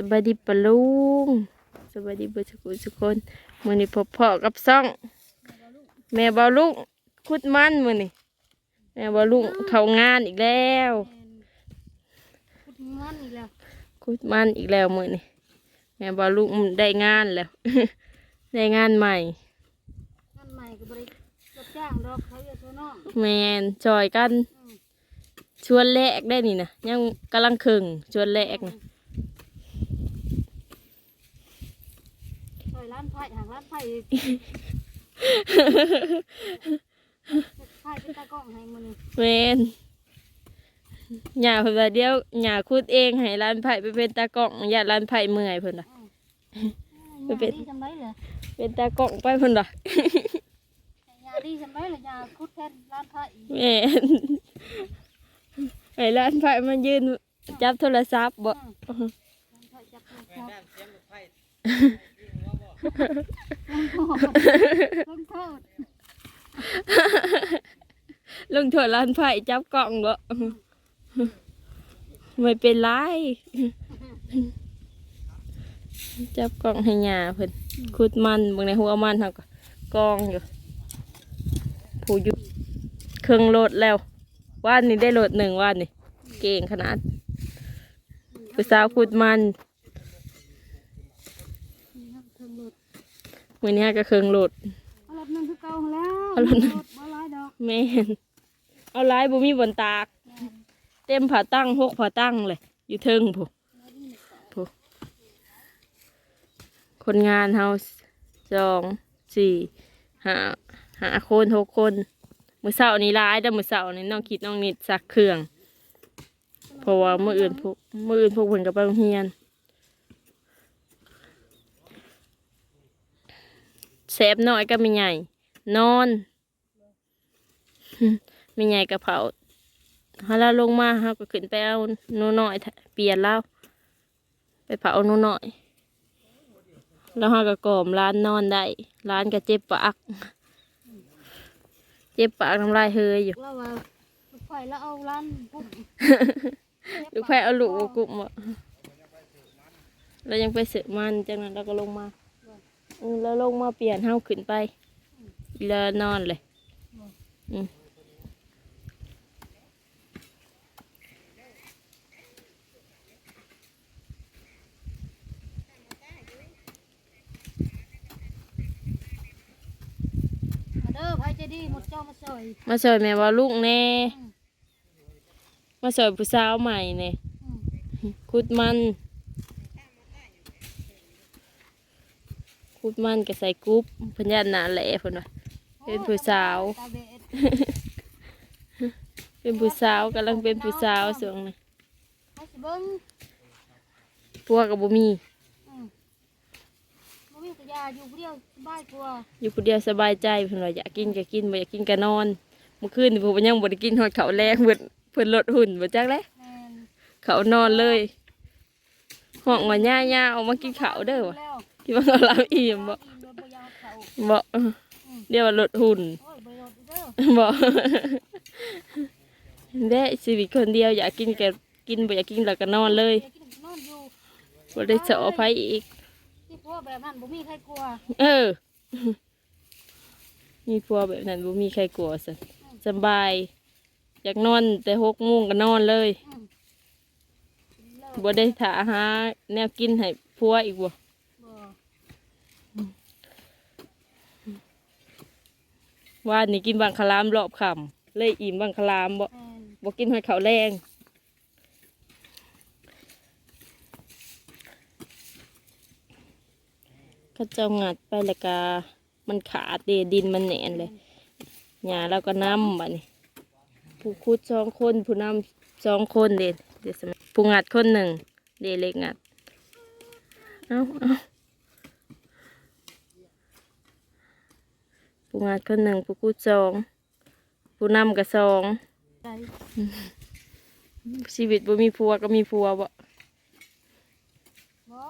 สบายดีปะลุงสบายดีเบุญกุทุกคนมือนี้พบพ่อกับซ่อง แม่บอลุงคุดมันมือนี้แม่บอลุงเข้างานอีกแล้วพุดงอนอีกแล้วคุดมันอีกแล้วมือนี้แม่บอลุงได้งานแล้ว ได้งานใหม่งอนใหม่ก็บริรับจ้างดอกเขาอยู่ตัวน้องแมนจอยกันอืมชวนแลกได้นี่นะยังกำลังครึงชวนแลกนะ ซอยร้านไผ่หางร้าน ไผ่ไผ่เป็นตากล้องให้มันนี่แมนหย่าเพิ่นว่าเดียวหย่าคุดเองให้ร้านไผ่ไปเป็นตากล้องอย่าร้านไผ่เมื่อยเพิ่นล่ะยาดีจำได้เลยเป็นตากล้องไปเพิ่นล่ะยาดีจำได้เลยยาคุดแทนร้านไผ่แม่นให้ร้านไผ่มันยืนจับโทรศัพท์บ่ร้านไผ่จับมือจับลงโทษ ลงโทษลงโทษร้านไผ่จับกล้องบ่ไม่เป็นไรจับกล้องให้ยาเพิ่นคุดมันบางในหัวมันเฮาก็กองอยู่ผู้อยู่เครื่องโหลดแล้วว่านนี้ได้โหลดหนึ่งว่านนี่ เก่งขนาดผู้สาวคุดมันครับเทิงรถ มื้อนี้ก็เครื่องโหลดเอารถหนึงคือเก่าแล้วเอารถหนึ่งรถบ่ร้ายดอกแม่นเอาหลายบ่มีบนตากแม่นเต็มผาตั้งหกผาตั้งเลยอยู่เทิงผู้ผู้คนงานเฮาสองสี่ห้าห้าคนหกคนมื้อเช้านี้ร้ายแต่มื้อเช้านี้น้องคิดน้องนิดซักเครื่องเพราะว่ามื้ออื่นพวกมื้ออื่นพวกเพิ่นก็ไปโรงเรียน แสบน้อยก็ไม่ใหญ่ นอนไม่ใหญ่กระเพราถ้าเราลงมาเราก็ขึ้นไปเอาหนูน้อยเปลี่ยนแล้วไปเผาหนูน้อย แล้วเราก็กล่อมร้านนอนได้ร้านก็เจ็บปาก เจ็บปากน้ำลายเฮยอยู่เราว่าลูกไผ่แล้วเอาร้านปุ๊บลูกแพรเอาลูกกลุ่มอะเรายังไปเสือมันจากนั้นเราก็ลงมาเออ แล้วลงมาเปลี่ยนเฮาขึ้นไป แล้วนอนเลยอืมมาเด้อไผ่ใจดีหมดเจ้ามาซอยมาสอยแม่ว่าลูกแน่มาสอยผู้สาวใหม่เนี่ยอืมคุดมัน คุดมันก็ใส่กรุ๊ปเพันยันหนาแหล่เพิ่นว่าเป็นผู้สาวตาเบะเป็นผู้สาวกำลังเป็นผู้สาวส่วงนี้ให้สิเบิ้งพวกกับบ่มีอืมบ่มีกระยาอยู่ผู้เดียวสบายกว่าอยู่ผู้เดียวสบายใจเพิ่นว่าอยากกินก็กินบ่อยากกินก็นอนเมื่อคืนนี่ผมยังบ่ได้กินฮอดข้าวแรงเพิ่นเพิ่นลดหุ่นบ่จักแลวแม่นเขาวนอนเลยห้องว่าย่าๆเอามากินข้าวเด้อว่ะ แล้วคิดว่าเรารับอิ่มบ่อิ่มโดนบ่ยาวเขาบ่เดี๋ยวว่าลดหุ่นโอ้ยบ่ยอดเด้อบอกได้ชีวิตคนเดียวอยากกินก็กินบ่อยากกินแล้วก็นอนเลยอย่ากินนอนอยู่บ่ได้เสาะไผอีกที่พวกแบบนั้นบ่มีใครกลัว เออ มีพัวแบบนั้นบ่มีใครกลัวสิสบาย อยากนอนแต่หกโมงก็นอนเลยอืมเลิกบ่ได้ถาหาแนวกินให้พัวอีกบ่ บ่ ว่านี่กินบางคลามรอบค่ำเลยอิ่มบางคลามบ่แม่นบ่กินหอยขาวแรงก็เจ้างัดไปแล้วก็มันขาดเดดินมันแหนนเลยหญ้าเราก็น้ำบัดนี้ผู้คุดสองคนผู้นำสองคนเด็ดเดี๋ยวสมัยผู้งัดคนหนึ่งเดเล็กงัด เอาเอา ผู้งัดคนหนึ่งผู้คุดสองผู้นำก็สองใจชีวิตบ่มีผัวก็มีผัวบ่บ่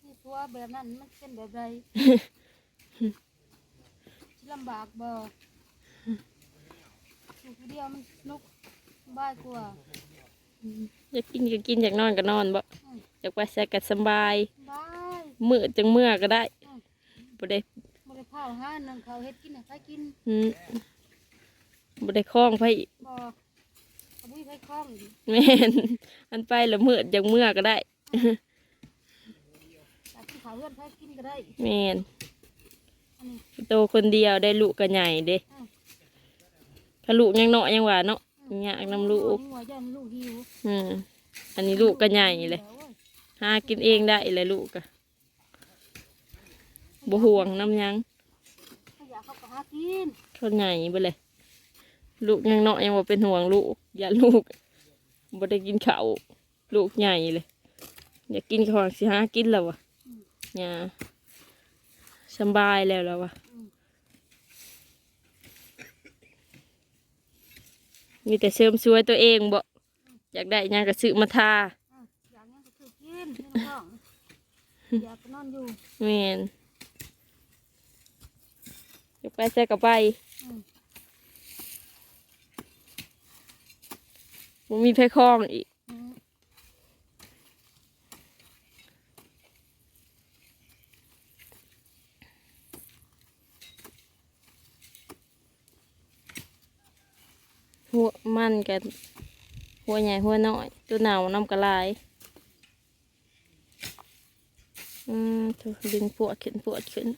ที่พวกแบบนั้นมันเป็นแบบใดสิลำบากบ่อยู่ผู้เดียวมันสนุกสบายกว่าอยากกินก็กินอยากนอนก็นอนบ่อยากไปใส่ก็สำบายบาย มื้อจังมื้อก็ได้บ่ได้ บ่ได้เผาห้านังเขาเฮ็ดกินให้ใครกินอืมบ่ได้คล้องไผอีกบ่เอาบุ้ยไปคล้องดิแม่นมันไปแล้วมื้อจังมื้อก็ได้อยากกินข้าวเฮือนใครกินก็ได้แม่นอันนี้โตคนเดียวได้ลูกก็ใหญ่เด้อืมถ้าลูกยังน้อยยังว่าเนาะยากนำลูกหัวยันลูกหิวอืมอันนี้ลูกก็ใหญ่เลยหากินเองได้เลยลูกอะบ่ห่วงน้ำหยัง ถ้าอยากเขาก็ หากินเขาใหญ่ไปเลย ลูกยังน้อยยังบ่เป็นห่วงลูก อย่าลูกบ่ได้กินข้าวลูกใหญ่เลย อยากกินข้าวสิหากินแล้ววะเนี่ยสำบายแล้วแล้ววะมีแต่เสริมสวยตัวเองบ่อยากได้หยังก็ซื้อมาทาอืมอยากหยังก็คือกินนี่น้องอยากก็นอนอยู่แม่นอ ยากไปใส่กับไปอืมมันมีไฟคล้องอีกอืมหัวมันกันหัวใหญ่หัวน้อย ตัวหนาวน้ำกระลายอืมถูกดึงปวดขึ้นปวดขึ้น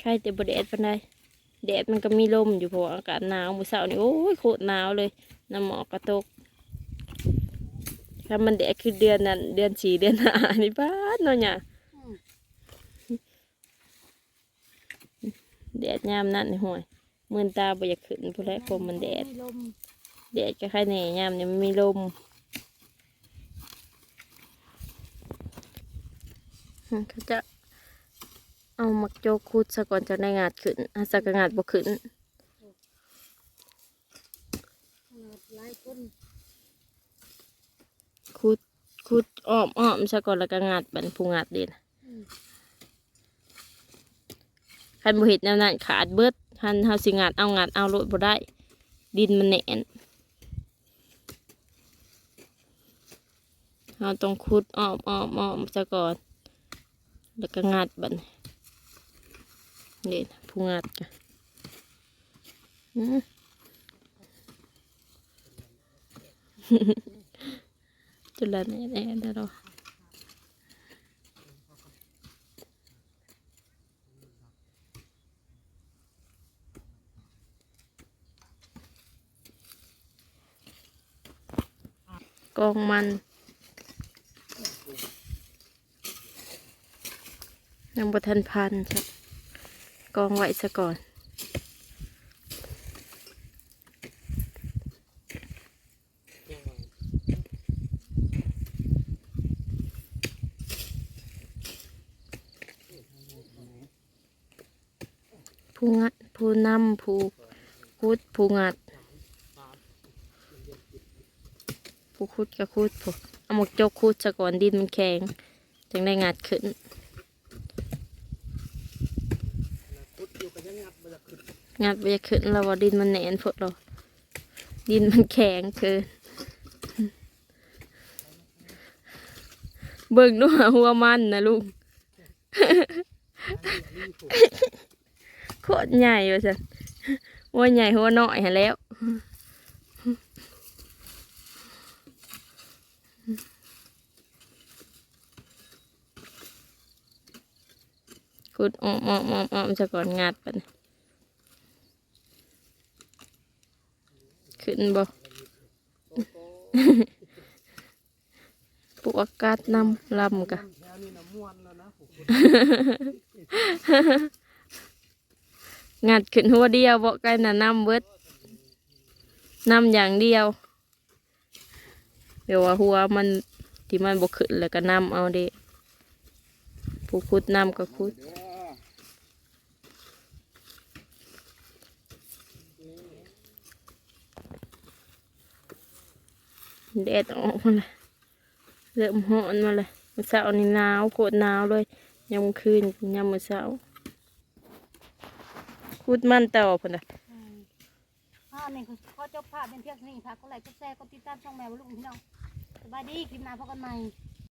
ใครแต่บแดดปานใดแดดมันก็มีลมอยู่เพราะอากาศหนาวมื้อเช้านี่โอ้ยโคตรหนาวเลยน้ำหมอกกระตกถ้ามันแดดคือเดือนนั้น เดือนสี่เดือนห้านี่บ้านเนาะเนี่ยแดดยามนั้นนี่ห่วยมื่นตาบ่อยากขึ้นผู้แลผมมันแดดแดดก็แค่แหน่ยามเนี่ยมันมีลมอืมเขาจะ เอามักโจคูดซะก่อนจะได้งาดขึ้นถ้าสักงาดบ่ขึ้นขนาดหลายคนคูดคูดอ้อมอ้อมซะก่อนแล้วก็งาดบันผู้งาดเด่นคันบ่เฮ็ดแนวนั้นขาดเบิดคันเฮาสิงาดเอางาดเอาโลดบ่ได้ ดินมันแน่นเราต้องขุดอ้อมอ้อมอ้อมซะก่อน แล้วก็งาดบัน นี่ผู้งาดกะอื้อจุลาแน่แน่ๆเด้อเรากองมันยังบทันพันครับ กองไว้ซะก่อน ผู้งัดผู้นำผู้คุดผู้งัด ผู้คุดก็คุดผู้เอาหมกจกคุดซะก่อนดินมันแข็งจึงได้งัดขึ้น งัดไปขึ้นแล้วว่าดินมันแหนนพดเราดินมันแข็งเกินเบิ่งดูหัวมันนะลุงโคตรใหญ่ว่าสันหัวใหญ่หัวน้อยหาแล้วขุดอ้อมอ้อมอ้อมออมจะก่อนงัดปัน ขึ้นบ่ปวกกัดนำลำกะงัดขึ้นหัวเดียวบ่ไกลน่ะนำเบิดนำอย่างเดียวเดี๋ยวว่าหัวมันที่มันบ่ขึ้นแล้วก็นำเอาเด้ผู้ขุดนำก็ขุด แดดออกมาเลยเริ่มหอนมาเลยมื้อเช้านี่หนาวโคตรหนาวเลยยามคืนยามมื้อเช้าขุดมันเต่าพุ่นน่ะอืมอ่านี่คือข้อจบภาพเป็นเพียงนี้ค่ะก็ไลค์ก็แชร์ก็ติดตามช่องแมวลูกพี่น้องสบายดีคลิปหน้าพบกันใหม่